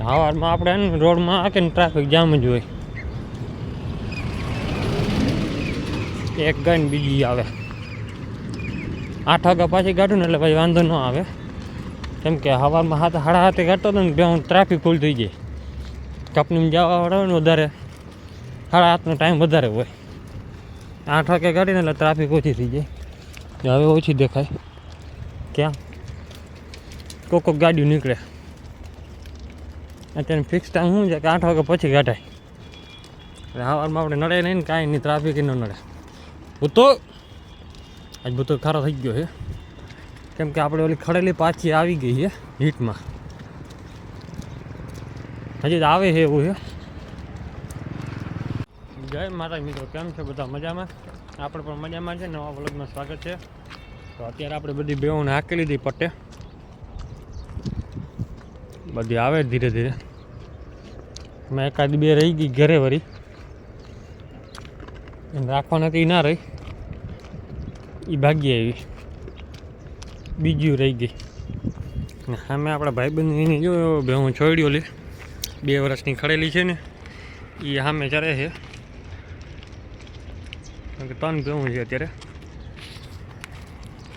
સવારમાં આપણે રોડમાં આકે ને ટ્રાફિક જામ જ હોય. એક ગાય ને બીજી આવે. આઠ વાગ્યા પાછી કાઢું ને એટલે પછી વાંધો ન આવે. કેમ કે સવારમાં હાથ સાડા હાથે કાઢતો હતો ને બે ટ્રાફિક ફૂલ થઈ જાય. કંપનીમાં જવા વાળા હોય ને વધારે સાડા હાથનો ટાઈમ વધારે હોય. આઠ વાગે કાઢીને એટલે ટ્રાફિક ઓછી થઈ જાય. હવે ઓછી દેખાય. ક્યાં? કોક કોક ગાડીઓ નીકળે. અત્યારે ફિક્સ ટાઈમ શું છે કે આઠ વાગે પછી ઘટાય એટલે સવારમાં આપણે નડે નહીં ને કાંઈ નહીં ટ્રાફિક ન નડે ભૂતો, આજ ભૂતો ખારો થઈ ગયો છે. કેમ કે આપણે ઓલી ખડેલી પાછી આવી ગઈ છે, હીટમાં. હજી તો આવે છે એવું છે. જય માતા મિત્રો, કેમ છે બધા? મજામાં? આપણે પણ મજામાં છે. નવા વ્લોગમાં સ્વાગત છે. તો અત્યારે આપણે બધી બેઓને હાકી લીધી પટ્ટે. બધી આવે ધીરે ધીરે. મેં એકાદ બે રહી ગઈ ઘરે વળી. એમ રાખવાના નથી ના રહી. એ ભાગી આવી. બીજું રહી ગઈ. ને સામે આપણા ભાઈબંધની જો બે હું છોડ્યો લે. બે વર્ષની ખડેલી છે ને એ સામે ચરે છે. કારણ કે ત્રણ ભેવું છે અત્યારે.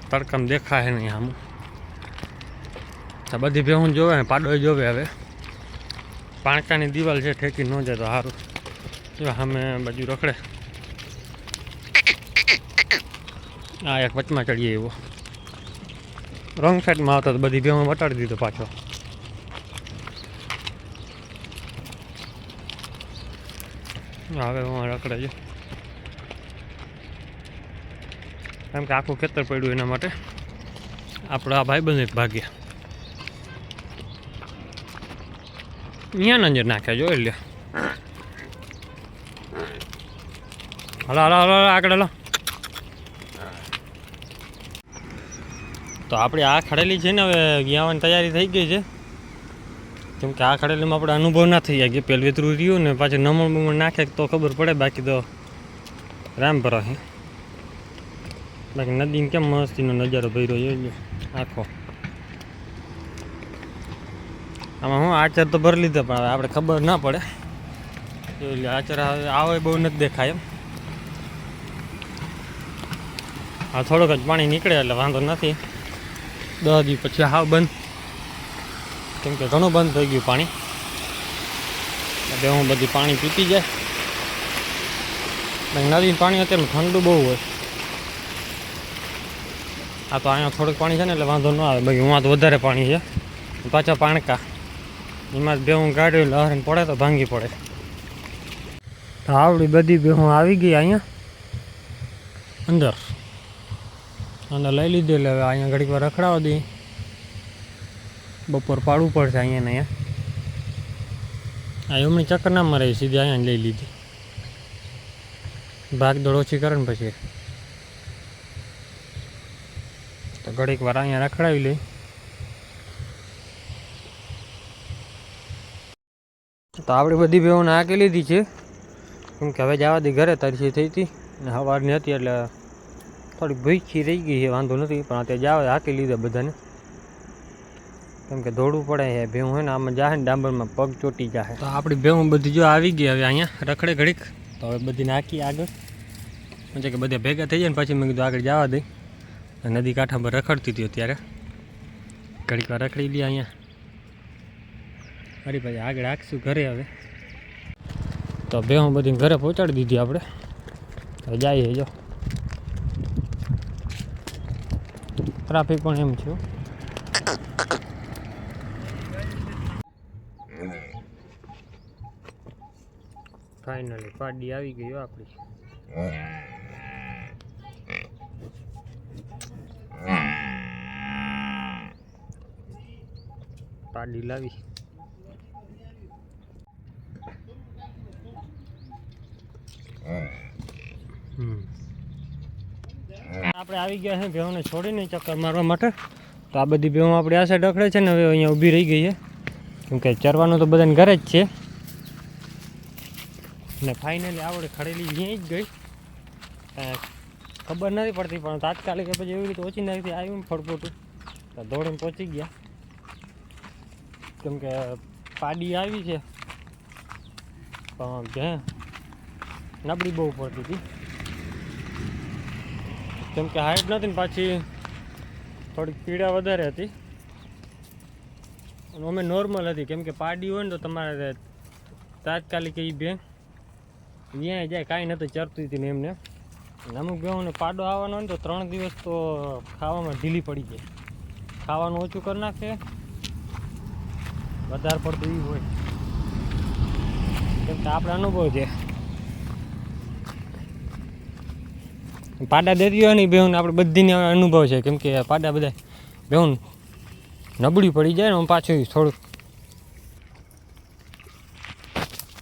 તડકામ દેખાય નહીં આમ. બધી ભેહું જોવે પાડો જોવે હવે. પાણકાની દિવાલ છે, ઠેકી ન જાય તો સારું જો સામે બાજુ રખડે. આ એક વચમાં ચડીએ એવો. રોંગ સાઈડમાં આવતા તો બધી ભેહું વટાડી દીધો પાછો. હવે હું રખડે છે. કેમ કે આખું ખેતર પડ્યું એના માટે. આપણે આ ભાઈબંધ ભાગ્યા. અહીંયા નજર નાખ્યા જો એટલે હલો હલો હલો આગળ હલો. તો આપણે આ ખડેલી છે ને હવે ગયાવાની તૈયારી થઈ ગઈ છે. કેમ કે આ ખડેલીમાં આપણે અનુભવ ના થઈ જાય કે પહેલું વેતરું રહ્યું ને પાછું નમણ બમણ નાખે તો ખબર પડે, બાકી તો રામ છે બાકી નદીને કેમ મસ્તીનો નજારો ભર્યો છે જો આખો. આમાં હું આચર તો ભરી લીધા, પણ હવે આપણે ખબર ના પડે. એટલે આચર આવે બહુ નથી દેખાય એમ. હા, થોડોક જ પાણી નીકળે એટલે વાંધો નથી. દસ દી પછી હાવ બંધ. કેમ કે ઘણું બંધ થઈ ગયું પાણી. એટલે હું બધી પાણી પીતી જાય. નદીનું પાણી અત્યારે ઠંડુ બહુ હોય. આ તો અહીંયા થોડુંક પાણી છે ને એટલે વાંધો ન આવે. બાકી આ તો વધારે પાણી છે. પાછા પાણકા. એમાં જ બેહું ગાડી લહરણ પડે તો ભાંગી પડે. આવડી બધી બે હું આવી ગઈ અહીંયા. અંદર. અંદર લઈ લીધી એટલે હવે અહીંયા ઘડીક વાર રખડાવવા દઈએ. બપોર પાડવું પડશે અહીંયા ને અહીંયા. આ એમની ચક્કર ના મારે સીધી અહીંયા લઈ લીધી. ભાગ દોડ ઓછી કરે ને પછી. ઘડીક વાર અહીંયા રખડાવી લઈ તો આપણે બધી બેઓને હાકી લીધી છે. કેમ કે હવે જવા દી ઘરે, તરસી થઈ હતી. અને સવારની હતી એટલે થોડીક ભૂખી રહી ગઈ છે, વાંધો નથી, પણ અત્યારે જાવ હાકી લીધા બધાને. કેમ કે દોડવું પડે છે ભેવું હોય ને આમાં જાહે ને ડાંબરમાં પગ ચોટી જાય તો આપણી ભેવું બધી જો આવી ગઈ હવે અહીંયા, રખડે ઘડીક. તો હવે બધી નાખી આગળ. કે બધા ભેગા થઈ જાય ને પછી મેં કીધું આગળ જવા દઈ નદી કાંઠા પર રખડતી હતી અત્યારે. ઘડીક વાર રખડી લઈએ અહીંયા. ફરી ભાઈ આગળ રાખશું ઘરે હવે. તો બે હું બધી ઘરે પહોંચાડી દીધી આપણે. હવે જઈએ જો. ટ્રાફિક પણ એમ છે. ફાઇનલી પાડી આવી ગઈ આપણી. પાડી લાવી. આપણે આવી ગયા છે ભેહોને છોડીને ચક્કર મારવા માટે. તો આ બધી ભેહો આપણે આ સાઈડ રખડે છે ને હવે અહીંયા ઊભી રહી ગઈ છે. કેમ કે ચરવાનું તો બધાને ઘરે જ છે. ને ફાઇનલી આવડે ખડેલી અહીંયા જ ગઈ. ખબર નથી પડતી, પણ તાત્કાલિક પછી એવી રીતે ઓછી નાખી આવ્યું ફળફોટું તો દોડીને પહોંચી ગયા. કેમ કે પાડી આવી છે. પણ ભેં નબળી બહુ પડતી હતી. કેમ કે હાઈટ નથી ને પાછી થોડીક પીડા વધારે હતી. અને અમે નોર્મલ હતી. કેમ કે પાડી હોય ને તો તમારે તાત્કાલિક એ બે ત્યાં જાય. કાંઈ નહોતું ચરતી હતી ને એમને. અમુક બેહોને પાડો આવવાનો હોય ને તો ત્રણ દિવસ તો ખાવામાં ઢીલી પડી જાય. ખાવાનું ઓછું કરી નાખે. વધારે પડતું એ હોય. કેમ કે આપણે અનુભવ છે. પાડા દરિયાની બેહુન આપણે બધીને અનુભવ છે. કેમ કે પાડા બધા બેહુન નબળી પડી જાય ને પાછું થોડુંક.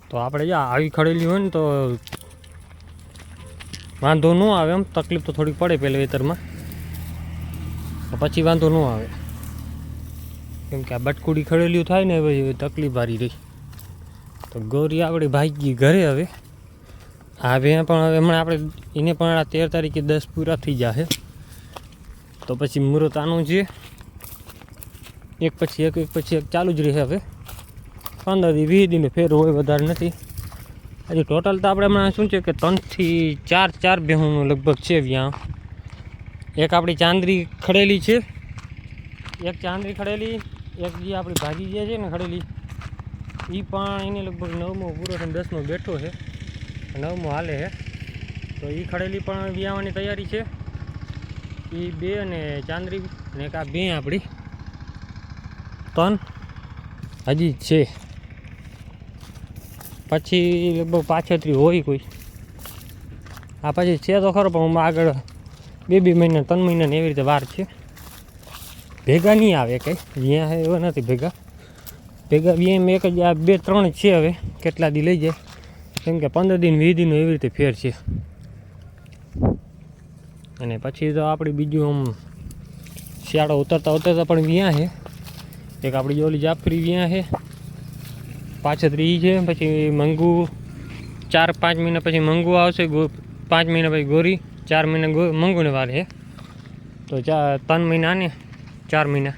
તો આપણે જો આવી ખડેલી હોય ને તો વાંધો ન આવે એમ. તકલીફ તો થોડીક પડે પહેલાં વેતરમાં. પછી વાંધો ન આવે. કેમ કે આ બટકુડી ખડેલી થાય ને પછી તકલીફ ભારી રહી. તો ગૌરી આપણી ભાગી ઘરે હવે. આ બે પણ હવે હમણાં આપણે એને પણ આ તેર તારીખે દસ પૂરા થઈ જશે તો પછી મુહૂર્ત આનું છે. એક પછી એક એક પછી એક ચાલુ જ રહે હવે. પંદર દી વીસ દિન ફેર હોય વધારે નથી. હજી ટોટલ તો આપણે હમણાં શું છે કે ત્રણથી ચાર ચાર બેહુનું લગભગ છે વ્યાં એક આપણી ચાંદરી ખડેલી છે. એક ચાંદરી ખડેલી, એક જે આપણી ભાજી જે છે ને ખડેલી એ પણ એને લગભગ નવમો, પૂરો થઈને દસમો બેઠો છે. નવમો હાલે છે તો એ ખડેલી પણ વ્યાવાની તૈયારી છે. એ બે અને ચાંદરી ને આ બે આપણી ત્રણ હજી છે. પછી લગભગ પાછળથી હોય કોઈ. આ પછી છે તો ખરો, પણ હું આગળ બે બે મહિના, ત્રણ મહિના એવી રીતે વાર છે. ભેગા નહીં આવે કંઈ. અહીંયા એવા નથી ભેગા. ભેગા એમ એક જ, આ બે, ત્રણ છે હવે. કેટલા દી લઈ જાય. કેમ કે પંદર દિન, વીસ દિનનો એવી રીતે ફેર છે. અને પછી તો આપણે બીજું આમ શિયાળો ઉતરતા ઉતરતા પણ વ્યાં છે. એક આપણી ઓલી જાફરી વ્યાં છે. પાછત્રી છે, પછી મંગુ ચાર, પાંચ મહિના પછી મંગુ આવશે પાંચ મહિના પછી ગોરી, ચાર મહિના મંગુને વાર છે. તો ચાર ત્રણ મહિના ને ચાર મહિના.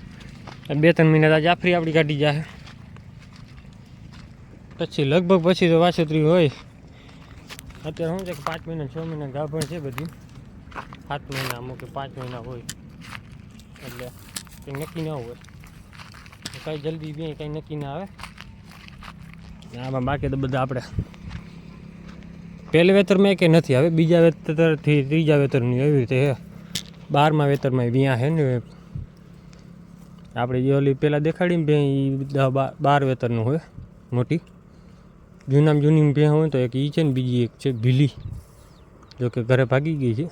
બે, ત્રણ મહિના જાફરી આપણી કાઢી જાય પછી લગભગ પછી તો વાછતરી હોય. અત્યારે શું છે કે પાંચ મહિના છ મહિના ગાભણ છે બધી. સાત મહિના અમુક પાંચ મહિના હોય. એટલે કંઈ નક્કી ના હોય. કાંઈ જલ્દી બી કંઈ નક્કી ના આવે. આમાં બાકી તો બધા આપણે પહેલે વેતરમાં કે નથી હવે બીજા વેતરથી ત્રીજા વેતરની એવી રીતે બારમા વેતરમાં વ્યાં હે ને. આપણે જે ઓલી પહેલાં દેખાડીને એ બાર બાર વેતરનું હોય મોટી. જૂનામાં જૂની ભેં હોય તો એક એ છે ને બીજી એક છે, ભીલી. જોકે ઘરે ભાગી ગઈ છે.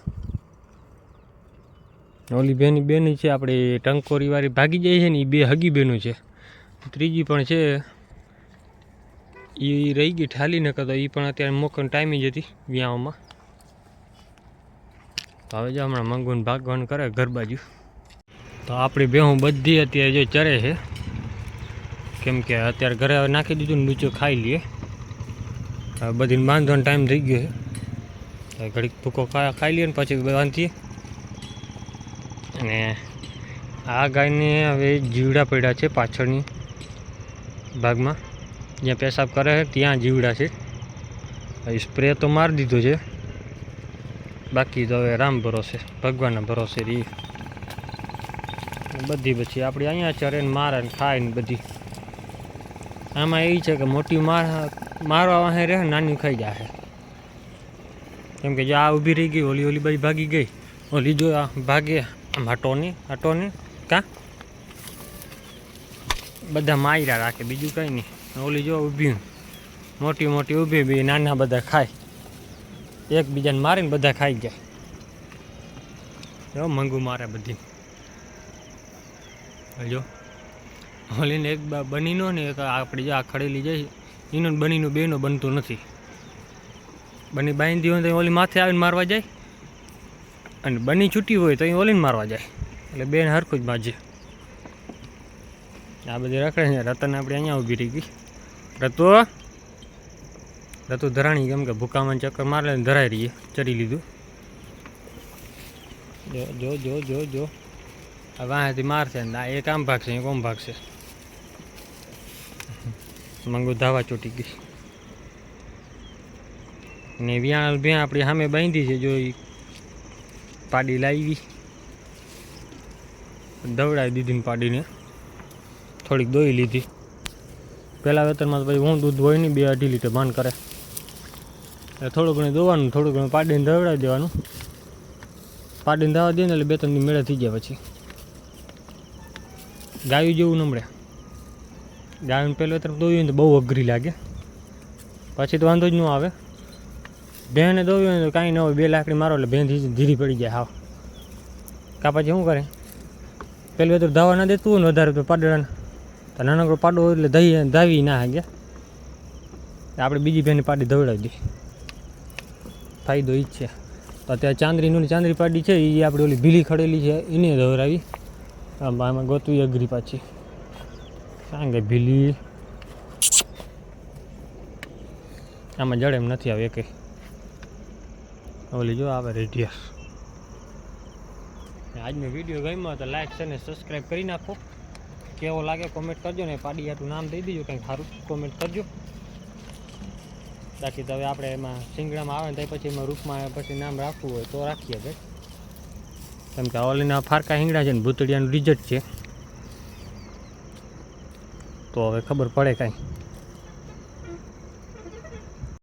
ઓલી બેની બેન છે, આપણે ટંકોરીવાળી ભાગી જાય છે ને એ બે હગી બેનું છે. ત્રીજી પણ છે. એ રહી ગઈ ઠાલી ન કરતો એ પણ અત્યારે મોકન ટાઈમ જ હતી વ્યાઓમાં તો હવે જો હમણાં મંગુને ભાગવાનું કરે ઘર બાજુ. તો આપણી બેહું બધી અત્યારે જો ચરે છે. કેમ કે અત્યારે ઘરે નાખી દીધું ને નીચે ખાઈ લઈએ બધીને બાંધવાનો ટાઈમ થઈ ગયો છે. ઘડીક ભૂકો ખાઈ લઈએ ને પછી બાંધીએ. અને આ ગાયને હવે જીવડા પડ્યા છે પાછળની ભાગમાં. જ્યાં પેશાબ કરે છે, ત્યાં જીવડા છે. હવે સ્પ્રે તો મારી દીધો છે. બાકી તો હવે રામ ભરોસે, ભગવાનના ભરોસે રહી બધી પછી આપણી અહીંયા ચરે ને મારે ને ખાય ને બધી. આમાં એ છે કે મોટી માર મારવા વાહે રહે નાની ખાઈ જાય કેમ કે જો આ ઊભી રહી ગઈ, ઓલી ઓલી બાઈ ભાગી ગઈ. ઓલી જો આ ભાગે, આમ હટોની હટોની, કા? બધા માયરા રાખે, બીજું કંઈ નહીં. ઓલી જો ઊભી મોટી મોટી ઊભી, બી નાના બધા ખાય. એકબીજાને મારીને બધા ખાઈ જાય. જો મંગુ મારે બધી જો. ઓલીને એક બ- બનીનો ને એક આપણી જે આ ખડેલી જાય એનો બનીનો બેનો બનતું નથી. બની બાંધી હોય તો ઓલી માથે આવીને મારવા જાય અને બની છૂટી હોય તો એ ઓલીને મારવા જાય. એટલે બેન હરખું જ માજે. આ બધી રખડે છે. રતન આપણે અહીંયા ઊભી રહી ગઈ. રતો રતુ ધરાણી કેમ કે ભૂકામાં ચક્કર મારે ધરાઈ રહીએ. ચડી લીધું. જો જો જો જો જો. આ વાંહેથી મારશે ને આ એક આમ ભાગશે, એક ઓમ ભાગશે. મંગુ ધાવા ચોટી ગઈ. ને વ્યાણ ભ્યાં આપણી સામે બાંધી છે, જો પાડી લાવી. દવડાવી દીધી પાડીને. થોડીક દોઈ લીધી. પહેલાં વેતરમાં પછી હું દૂધ હોય નહીં, બે અઢી લીટર બાન કરે. એટલે થોડું ઘણું દોવાનું, થોડું ઘણું પાડીને દવડાવી દેવાનું. પાડીને દવા દે ને એટલે બે ત્રણ દિવસ મેળા થઈ ગયા પછી. ગાયું જેવું નમળે. ગાયું પહેલું તરફ દોવી હોય ને તો બહુ અઘરી લાગે. પછી તો વાંધો જ ન આવે. ભેંને દોવી હોય તો કાંઈ ન હોય, બે લાકડી મારો એટલે ભેં ધીરી પડી જાય હાવ. કા પછી શું કરે? પહેલું તો ધાવા ના દેતું હોય ને વધારે તો પાડડાને. તો નાનકડો પાડો હોય એટલે દહી ધાવી ના હાગે. આપણે બીજી બેન પાડી દવડાવી દઈએ. ફાયદો એ જ છે. તો અત્યારે ચાંદરીનું ચાંદરી પાડી છે એ આપણે ઓલી ભીલી ખડેલી છે, એને દવડાવી આમાં ગોતવી અઘરી પાછી. કારણ કે ભીલી. આમાં જડે એમ નથી આવે કે ઓલી જો આવે રેડિયસ આજનો વીડિયો ગમ્યો તો લાઈક છે ને સબસ્ક્રાઈબ કરી નાખો. કેવો લાગે કોમેન્ટ કરજો ને પાડી હાટું નામ દઈ દેજો, કંઈક સારું કોમેન્ટ કરજો. બાકી તો હવે આપણે એમાં સિંગડામાં આવે ને તો પછી એમાં રૂપમાં પછી નામ રાખવું હોય તો રાખીએ ભાઈ. કેમ કે ઓલીના ફારકા હિંગડા છે ને ભૂતળિયાનું રિઝલ્ટ છે. તો હવે ખબર પડે કાંઈ.